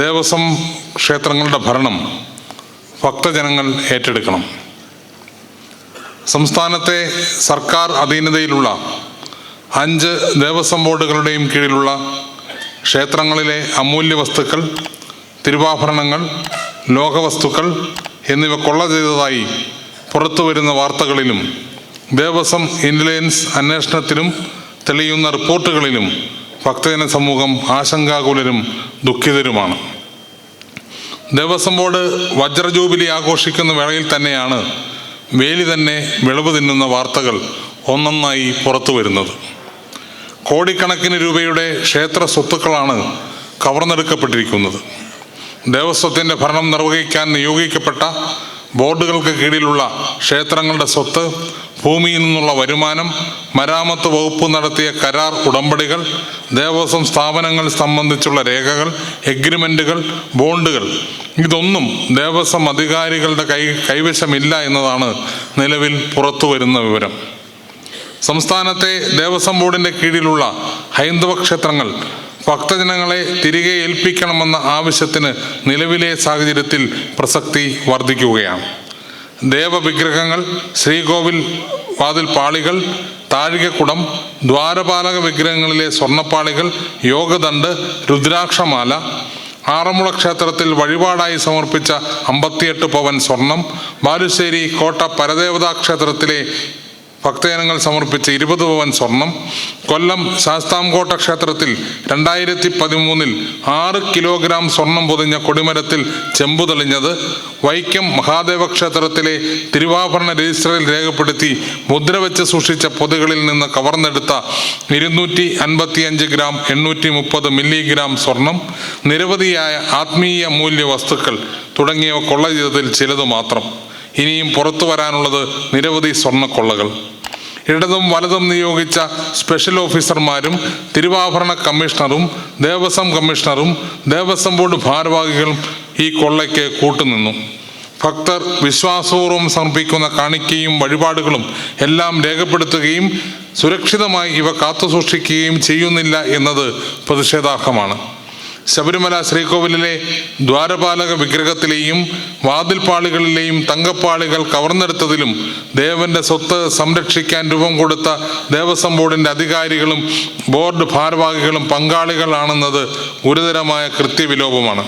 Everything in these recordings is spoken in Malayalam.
ദേവസ്വം ക്ഷേത്രങ്ങളുടെ ഭരണം ഭക്തജനങ്ങൾ ഏറ്റെടുക്കണം. സംസ്ഥാനത്തെ സർക്കാർ അധീനതയിലുള്ള അഞ്ച് ദേവസ്വം ബോർഡുകളുടെയും കീഴിലുള്ള ക്ഷേത്രങ്ങളിലെ അമൂല്യ വസ്തുക്കൾ തിരുവാഭരണങ്ങൾ ലോകവസ്തുക്കൾ എന്നിവ കൊള്ള ചെയ്തതായി പുറത്തു വരുന്ന വാർത്തകളിലും ദേവസ്വം ഇന്റലിജൻസ് അന്വേഷണത്തിലും തെളിയുന്ന റിപ്പോർട്ടുകളിലും ഭക്തജന സമൂഹം ആശങ്കാകുലരും ദുഃഖിതരുമാണ്. ദേവസ്വം ബോർഡ് വജ്രജൂബിലി ആഘോഷിക്കുന്ന വേളയിൽ തന്നെയാണ് വേലി തന്നെ വിളവ് തിന്നുന്ന വാർത്തകൾ ഒന്നൊന്നായി പുറത്തു വരുന്നത്. കോടിക്കണക്കിന് രൂപയുടെ ക്ഷേത്ര സ്വത്തുക്കളാണ് കവർന്നെടുക്കപ്പെട്ടിരിക്കുന്നത്. ദേവസ്വത്തിന്റെ ഭരണം നിർവഹിക്കാൻ നിയോഗിക്കപ്പെട്ട ബോർഡുകൾക്ക് കീഴിലുള്ള ക്ഷേത്രങ്ങളുടെ സ്വത്ത് ഭൂമിയിൽ നിന്നുള്ള വരുമാനം മരാമത്ത് വകുപ്പ് നടത്തിയ കരാർ ഉടമ്പടികൾ ദേവസ്വം സ്ഥാപനങ്ങൾ സംബന്ധിച്ചുള്ള രേഖകൾ എഗ്രിമെന്റുകൾ ബോണ്ടുകൾ. ഇതൊന്നും ദേവസ്വം അധികാരികളുടെ കൈ കൈവശമില്ല എന്നതാണ് നിലവിൽ പുറത്തു വരുന്ന വിവരം. സംസ്ഥാനത്തെ ദേവസ്വം ബോർഡിന്റെ കീഴിലുള്ള ഹൈന്ദവ ക്ഷേത്രങ്ങൾ ഭക്തജനങ്ങളെ തിരികെ ഏൽപ്പിക്കണമെന്ന ആവശ്യത്തിന് നിലവിലെ സാഹചര്യത്തിൽ പ്രസക്തി വർദ്ധിക്കുകയാണ്. ദേവവിഗ്രഹങ്ങൾ ശ്രീകോവിൽ വാതിൽ പാളികൾ താഴികക്കുടം ദ്വാരപാലക വിഗ്രഹങ്ങളിലെ സ്വർണപ്പാളികൾ യോഗദണ്ഡ് രുദ്രാക്ഷമാല ആറന്മുള ക്ഷേത്രത്തിൽ വഴിപാടായി സമർപ്പിച്ച അമ്പത്തിയെട്ട് പവൻ സ്വർണം ബാലുശ്ശേരി കോട്ട പരദേവതാ ക്ഷേത്രത്തിലെ ഭക്തജനങ്ങൾ സമർപ്പിച്ച ഇരുപത് പവൻ സ്വർണം കൊല്ലം ശാസ്താംകോട്ട ക്ഷേത്രത്തിൽ രണ്ടായിരത്തി പതിമൂന്നിൽ ആറ് കിലോഗ്രാം സ്വർണം പൊതിഞ്ഞ കൊടിമരത്തിൽ ചെമ്പു തെളിഞ്ഞത് വൈക്കം മഹാദേവ ക്ഷേത്രത്തിലെ തിരുവാഭരണ രജിസ്റ്ററിൽ രേഖപ്പെടുത്തി മുദ്ര വെച്ച് സൂക്ഷിച്ച പൊതുകളിൽ നിന്ന് കവർന്നെടുത്ത ഇരുന്നൂറ്റി അൻപത്തിയഞ്ച് ഗ്രാം എണ്ണൂറ്റി മുപ്പത് മില്ലിഗ്രാം സ്വർണം നിരവധിയായ ആത്മീയ മൂല്യ വസ്തുക്കൾ തുടങ്ങിയവ കൊള്ള ചെയ്തതിൽ ചിലത് മാത്രം. ഇനിയും പുറത്തു വരാനുള്ളത് നിരവധി സ്വർണക്കൊള്ളകൾ. ഇടതും വലതും നിയോഗിച്ച സ്പെഷ്യൽ ഓഫീസർമാരും തിരുവാഭരണ കമ്മീഷണറും ദേവസ്വം കമ്മീഷണറും ദേവസ്വം ബോർഡ് ഭാരവാഹികളും ഈ കൊള്ളയ്ക്ക് കൂട്ടുനിന്നു. ഭക്തർ വിശ്വാസപൂർവം സമർപ്പിക്കുന്ന കാണിക്കയും വഴിപാടുകളും എല്ലാം രേഖപ്പെടുത്തുകയും സുരക്ഷിതമായി ഇവ കാത്തുസൂക്ഷിക്കുകയും ചെയ്യുന്നില്ല എന്നത് പ്രതിഷേധാർഹമാണ്. ശബരിമല ശ്രീകോവിലിലെ ദ്വാരപാലക വിഗ്രഹത്തിലെയും വാതിൽപ്പാളികളിലെയും തങ്കപ്പാളികൾ കവർന്നെടുത്തതിലും ദേവന്റെ സ്വത്ത് സംരക്ഷിക്കാൻ രൂപം കൊടുത്ത ദേവസ്വം ബോർഡിന്റെ അധികാരികളും ബോർഡ് ഭാരവാഹികളും പങ്കാളികളാണെന്നത് ഗുരുതരമായ കൃത്യവിലോപമാണ്.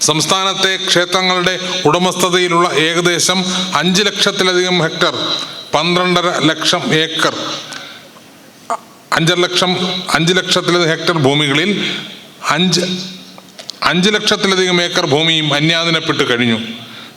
സംസ്ഥാനത്തെ ക്ഷേത്രങ്ങളുടെ ഉടമസ്ഥതയിലുള്ള ഏകദേശം അഞ്ച് ലക്ഷത്തിലധികം ഹെക്ടർ പന്ത്രണ്ടര ലക്ഷം ഏക്കർ അഞ്ചര ലക്ഷം അഞ്ച് ലക്ഷത്തിലധികം ഹെക്ടർ ഭൂമികളിൽ അഞ്ച് അഞ്ച് ലക്ഷത്തിലധികം ഏക്കർ ഭൂമിയും അന്യാദിനപ്പെട്ട് കഴിഞ്ഞു.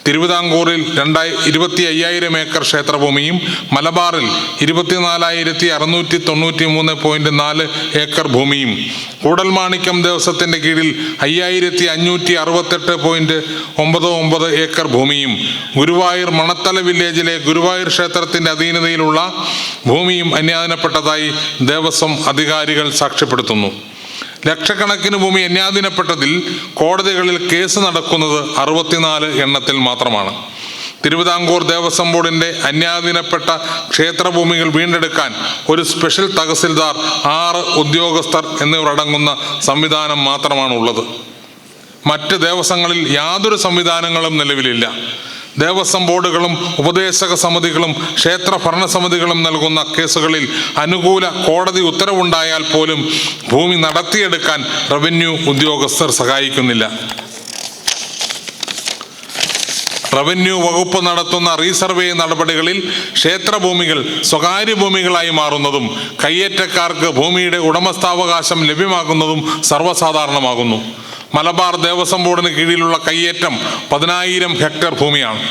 തിരുവിതാംകൂറിൽ രണ്ടായി ഇരുപത്തി അയ്യായിരം ഏക്കർ ക്ഷേത്രഭൂമിയും മലബാറിൽ ഇരുപത്തിനാലായിരത്തി അറുന്നൂറ്റി തൊണ്ണൂറ്റി മൂന്ന് പോയിന്റ് നാല് ഏക്കർ ഭൂമിയും. കൂടൽമാണിക്യം ദേവസ്വത്തിന്റെ കീഴിൽ അയ്യായിരത്തി അഞ്ഞൂറ്റി അറുപത്തെട്ട് പോയിന്റ് ഒമ്പത് ഒമ്പത് ഏക്കർ ഭൂമിയും. ഗുരുവായൂർ മണത്തല വില്ലേജിലെ ഗുരുവായൂർ ക്ഷേത്രത്തിന്റെ അധീനതയിലുള്ള ഭൂമിയും അന്യാദനപ്പെട്ടതായി ദേവസ്വം അധികാരികൾ സാക്ഷ്യപ്പെടുത്തുന്നു. ലക്ഷക്കണക്കിന് ഭൂമി അന്യാധീനപ്പെട്ടതിൽ കോടതികളിൽ കേസ് നടക്കുന്നത് അറുപത്തിനാല് എണ്ണത്തിൽ മാത്രമാണ്. തിരുവിതാംകൂർ ദേവസ്വം ബോർഡിന്റെ അന്യാധീനപ്പെട്ട ക്ഷേത്രഭൂമികൾ വീണ്ടെടുക്കാൻ ഒരു സ്പെഷ്യൽ തഹസിൽദാർ ആറ് ഉദ്യോഗസ്ഥർ എന്നിവരടങ്ങുന്ന സംവിധാനം മാത്രമാണുള്ളത്. മറ്റ് ദേവസ്വങ്ങളിൽ യാതൊരു സംവിധാനങ്ങളും നിലവിലില്ല. ദേവസ്വം ബോർഡുകളും ഉപദേശക സമിതികളും ക്ഷേത്ര ഭരണസമിതികളും നൽകുന്ന കേസുകളിൽ അനുകൂല കോടതി ഉത്തരവുണ്ടായാൽ പോലും ഭൂമി നടത്തിയെടുക്കാൻ റവന്യൂ ഉദ്യോഗസ്ഥർ സഹായിക്കുന്നില്ല. റവന്യൂ വകുപ്പ് നടത്തുന്ന റീസർവേ നടപടികളിൽ ക്ഷേത്രഭൂമികൾ സ്വകാര്യ ഭൂമികളായി മാറുന്നതും കയ്യേറ്റക്കാർക്ക് ഭൂമിയുടെ ഉടമസ്ഥാവകാശം ലഭ്യമാകുന്നതും സർവസാധാരണമാകുന്നു. മലബാർ ദേവസ്വം ബോർഡിന് കീഴിലുള്ള കയ്യേറ്റം പതിനായിരം ഹെക്ടർ ഭൂമിയാണ്.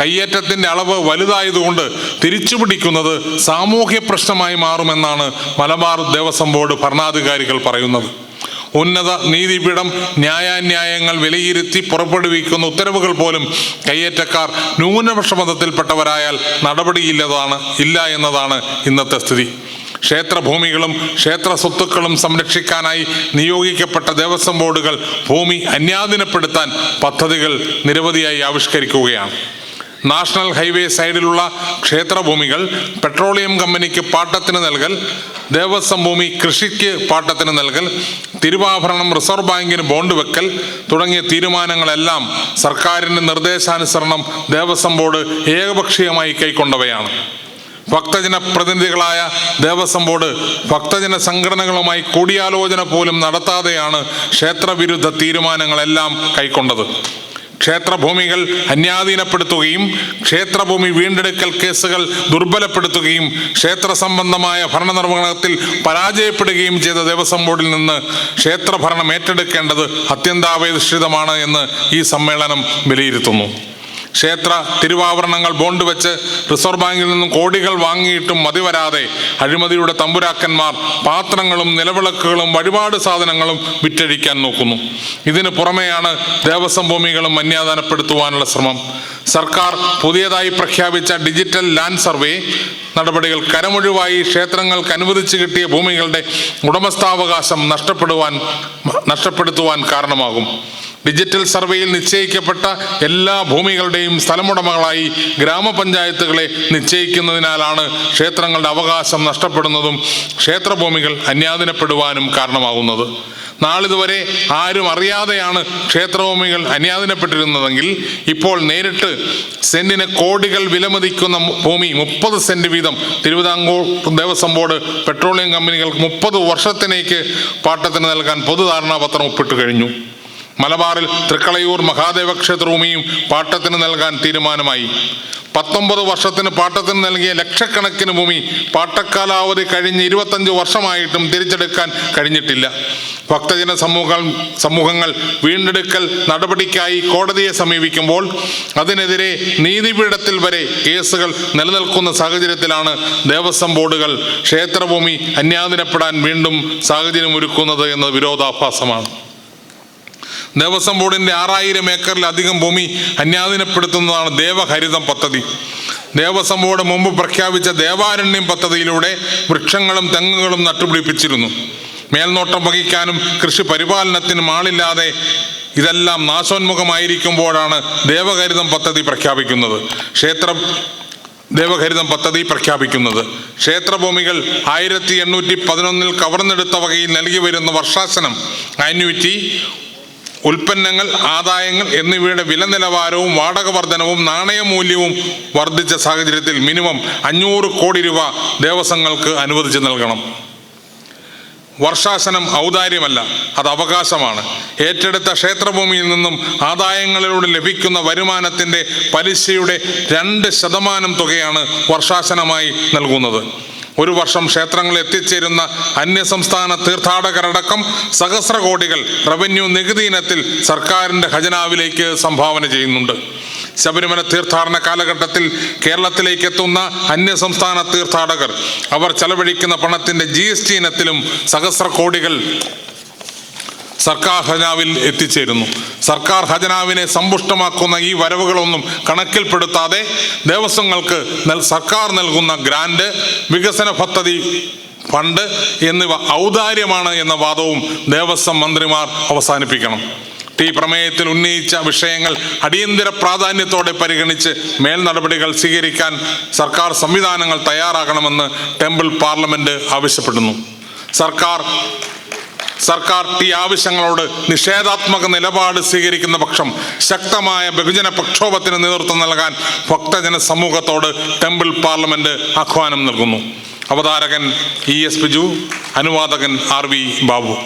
കയ്യേറ്റത്തിന്റെ അളവ് വലുതായതുകൊണ്ട് തിരിച്ചുപിടിക്കുന്നത് സാമൂഹ്യ പ്രശ്നമായി മാറുമെന്നാണ് മലബാർ ദേവസ്വം ബോർഡ് ഭരണാധികാരികൾ പറയുന്നത്. ഉന്നത നീതിപീഠം ന്യായാന്യായങ്ങൾ വിലയിരുത്തി പുറപ്പെടുവിക്കുന്ന ഉത്തരവുകൾ പോലും കയ്യേറ്റക്കാർ ന്യൂനപക്ഷ മതത്തിൽപ്പെട്ടവരായാൽ നടപടിയില്ലതാണ് ഇല്ല എന്നതാണ് ഇന്നത്തെ സ്ഥിതി. ക്ഷേത്രഭൂമികളും ക്ഷേത്ര സ്വത്തുക്കളും സംരക്ഷിക്കാനായി നിയോഗിക്കപ്പെട്ട ദേവസ്വം ബോർഡുകൾ ഭൂമി അന്യാധീനപ്പെടുത്താൻ പദ്ധതികൾ നിരവധിയായി ആവിഷ്കരിക്കുകയാണ്. നാഷണൽ ഹൈവേ സൈഡിലുള്ള ക്ഷേത്രഭൂമികൾ പെട്രോളിയം കമ്പനിക്ക് പാട്ടത്തിന് നൽകൽ ദേവസ്വം ഭൂമി കൃഷിക്ക് പാട്ടത്തിന് നൽകൽ തിരുവാഭരണം റിസർവ് ബാങ്കിന് ബോണ്ട് വെക്കൽ തുടങ്ങിയ തീരുമാനങ്ങളെല്ലാം സർക്കാരിന്റെ നിർദ്ദേശാനുസരണം ദേവസ്വം ബോർഡ് ഏകപക്ഷീയമായി കൈക്കൊണ്ടവയാണ്. ഭക്തജന പ്രതിനിധികളായ ദേവസ്വം ബോർഡ് ഭക്തജന സംഘടനകളുമായി കൂടിയാലോചന പോലും നടത്താതെയാണ് ക്ഷേത്രവിരുദ്ധ തീരുമാനങ്ങളെല്ലാം കൈക്കൊണ്ടത്. ക്ഷേത്രഭൂമികൾ അന്യാധീനപ്പെടുത്തുകയും ക്ഷേത്രഭൂമി വീണ്ടെടുക്കൽ കേസുകൾ ദുർബലപ്പെടുത്തുകയും ക്ഷേത്ര സംബന്ധമായ ഭരണനിർവഹണത്തിൽ പരാജയപ്പെടുകയും ചെയ്ത ദേവസ്വം ബോർഡിൽ നിന്ന് ക്ഷേത്രഭരണം ഏറ്റെടുക്കേണ്ടത് അത്യന്താപേക്ഷിതമാണ് എന്ന് ഈ സമ്മേളനം വിലയിരുത്തുന്നു. ക്ഷേത്ര തിരുവാഭരണങ്ങൾ ബോണ്ട് വെച്ച് റിസർവ് ബാങ്കിൽ നിന്നും കോടികൾ വാങ്ങിയിട്ടും മതി വരാതെ അഴിമതിയുടെ തമ്പുരാക്കന്മാർ പാത്രങ്ങളും നിലവിളക്കുകളും വഴിപാട് സാധനങ്ങളും വിറ്റഴിക്കാൻ നോക്കുന്നു. ഇതിന് പുറമെയാണ് ദേവസ്വം ഭൂമികളും അന്യാദാനപ്പെടുത്തുവാനുള്ള ശ്രമം. സർക്കാർ പുതിയതായി പ്രഖ്യാപിച്ച ഡിജിറ്റൽ ലാൻഡ് സർവേ നടപടികൾ കരമൊഴിവായി ക്ഷേത്രങ്ങൾക്ക് അനുവദിച്ചു കിട്ടിയ ഭൂമികളുടെ ഉടമസ്ഥാവകാശം നഷ്ടപ്പെടുവാൻ നഷ്ടപ്പെടുത്തുവാൻ കാരണമാകും. ഡിജിറ്റൽ സർവേയിൽ നിശ്ചയിക്കപ്പെട്ട എല്ലാ ഭൂമികളുടെയും സ്ഥലമുടമകളായി ഗ്രാമപഞ്ചായത്തുകളെ നിശ്ചയിക്കുന്നതിനാലാണ് ക്ഷേത്രങ്ങളുടെ അവകാശം നഷ്ടപ്പെടുന്നതും ക്ഷേത്രഭൂമികൾ അന്യാദിനപ്പെടുവാനും കാരണമാകുന്നത്. നാളിതുവരെ ആരും അറിയാതെയാണ് ക്ഷേത്രഭൂമികൾ അന്യാദിനപ്പെട്ടിരുന്നതെങ്കിൽ ഇപ്പോൾ നേരിട്ട് സെന്റിന് കോടികൾ വിലമതിക്കുന്ന ഭൂമി മുപ്പത് സെന്റ് വീതം. തിരുവിതാംകൂർ ദേവസ്വം ബോർഡ് പെട്രോളിയം കമ്പനികൾക്ക് മുപ്പത് വർഷത്തിനേക്ക് പാട്ടത്തിന് നൽകാൻ പൊതുധാരണാപത്രം ഒപ്പിട്ട് കഴിഞ്ഞു. മലബാറിൽ തൃക്കളയൂർ മഹാദേവ ക്ഷേത്രഭൂമിയും പാട്ടത്തിന് നൽകാൻ തീരുമാനമായി. പത്തൊമ്പത് വർഷത്തിന് പാട്ടത്തിന് നൽകിയ ലക്ഷക്കണക്കിന് ഭൂമി പാട്ടക്കാലാവധി കഴിഞ്ഞ് ഇരുപത്തഞ്ച് വർഷമായിട്ടും തിരിച്ചെടുക്കാൻ കഴിഞ്ഞിട്ടില്ല. ഭക്തജന സമൂഹങ്ങൾ സമൂഹങ്ങൾ വീണ്ടെടുക്കൽ നടപടിക്കായി കോടതിയെ സമീപിക്കുമ്പോൾ അതിനെതിരെ നീതിപീഠത്തിൽ വരെ കേസുകൾ നിലനിൽക്കുന്ന സാഹചര്യത്തിലാണ് ദേവസ്വം ബോർഡുകൾ ക്ഷേത്രഭൂമി അന്യാദിനപ്പെടാൻ വീണ്ടും സാഹചര്യമൊരുക്കുന്നത് എന്നത് വിരോധാഭാസമാണ്. ദേവസ്വം ബോർഡിന്റെ ആറായിരം ഏക്കറിലധികം ഭൂമി അന്യാധീനപ്പെടുത്തുന്നതാണ് ദേവഹരിതം പദ്ധതി. ദേവസ്വം ബോർഡ് മുമ്പ് പ്രഖ്യാപിച്ച ദേവാരണ്യം പദ്ധതിയിലൂടെ വൃക്ഷങ്ങളും തെങ്ങുകളും നട്ടുപിടിപ്പിച്ചിരുന്നു. മേൽനോട്ടം വഹിക്കാനും കൃഷി പരിപാലനത്തിനും ആളില്ലാതെ ഇതെല്ലാം നാശോന്മുഖമായിരിക്കുമ്പോഴാണ് ദേവഹരിതം പദ്ധതി പ്രഖ്യാപിക്കുന്നത്. ക്ഷേത്രം ദേവഹരിതം പദ്ധതി പ്രഖ്യാപിക്കുന്നത്. ക്ഷേത്രഭൂമികൾ ആയിരത്തി എണ്ണൂറ്റി പതിനൊന്നിൽ കവർന്നെടുത്ത വകയിൽ നൽകി വരുന്ന വർഷാസനം ആന്യൂറ്റി ഉൽപ്പന്നങ്ങൾ ആദായങ്ങൾ എന്നിവയുടെ വില നിലവാരവും വാടക വർധനവും നാണയമൂല്യവും വർദ്ധിച്ച സാഹചര്യത്തിൽ മിനിമം അഞ്ഞൂറ് കോടി രൂപ ദേവസ്വങ്ങൾക്ക് അനുവദിച്ച് നൽകണം. വർഷാസനം ഔദാര്യമല്ല അത് അവകാശമാണ്. ഏറ്റെടുത്ത ക്ഷേത്രഭൂമിയിൽ നിന്നും ആദായങ്ങളിലൂടെ ലഭിക്കുന്ന വരുമാനത്തിന്റെ പലിശയുടെ രണ്ട് ശതമാനം തുകയാണ് വർഷാസനമായി നൽകുന്നത്. ഒരു വർഷം ക്ഷേത്രങ്ങളിൽ എത്തിച്ചേരുന്ന അന്യസംസ്ഥാന തീർത്ഥാടകരടക്കം സഹസ്ര കോടികൾ റവന്യൂ നികുതി ഇനത്തിൽ സർക്കാരിന്റെ ഖജനാവിലേക്ക് സംഭാവന ചെയ്യുന്നുണ്ട്. ശബരിമല തീർത്ഥാടന കാലഘട്ടത്തിൽ കേരളത്തിലേക്ക് എത്തുന്ന അന്യസംസ്ഥാന തീർത്ഥാടകർ അവർ ചെലവഴിക്കുന്ന പണത്തിന്റെ ജി ഇനത്തിലും സഹസ്ര കോടികൾ സർക്കാർ ഖജനാവിൽ എത്തിച്ചേരുന്നു. സർക്കാർ ഖജനാവിനെ സമ്പുഷ്ടമാക്കുന്ന ഈ വരവുകളൊന്നും കണക്കിൽപ്പെടുത്താതെ ദേവസ്വങ്ങൾക്ക് സർക്കാർ നൽകുന്ന ഗ്രാൻഡ് വികസന പദ്ധതി ഫണ്ട് എന്നിവ ഔദാര്യമാണ് എന്ന വാദവും ദേവസ്വം മന്ത്രിമാർ അവസാനിപ്പിക്കണം. ടി പ്രമേയത്തിൽ ഉന്നയിച്ച വിഷയങ്ങൾ അടിയന്തര പ്രാധാന്യത്തോടെ പരിഗണിച്ച് മേൽ നടപടികൾ സ്വീകരിക്കാൻ സർക്കാർ സംവിധാനങ്ങൾ തയ്യാറാകണമെന്ന് ടെമ്പിൾ പാർലമെന്റ് ആവശ്യപ്പെടുന്നു. സർക്കാർ സർക്കാർ ഈ ആവശ്യങ്ങളോട് നിഷേധാത്മക നിലപാട് സ്വീകരിക്കുന്ന പക്ഷം ശക്തമായ ബഹുജന പ്രക്ഷോഭത്തിന് നേതൃത്വം നൽകാൻ ഭക്തജന സമൂഹത്തോട് ടെമ്പിൾ പാർലമെന്റ് ആഹ്വാനം നൽകുന്നു. അവതാരകൻ ഇ എസ് ബിജു അനുവാദകൻ ആർ വി ബാബു.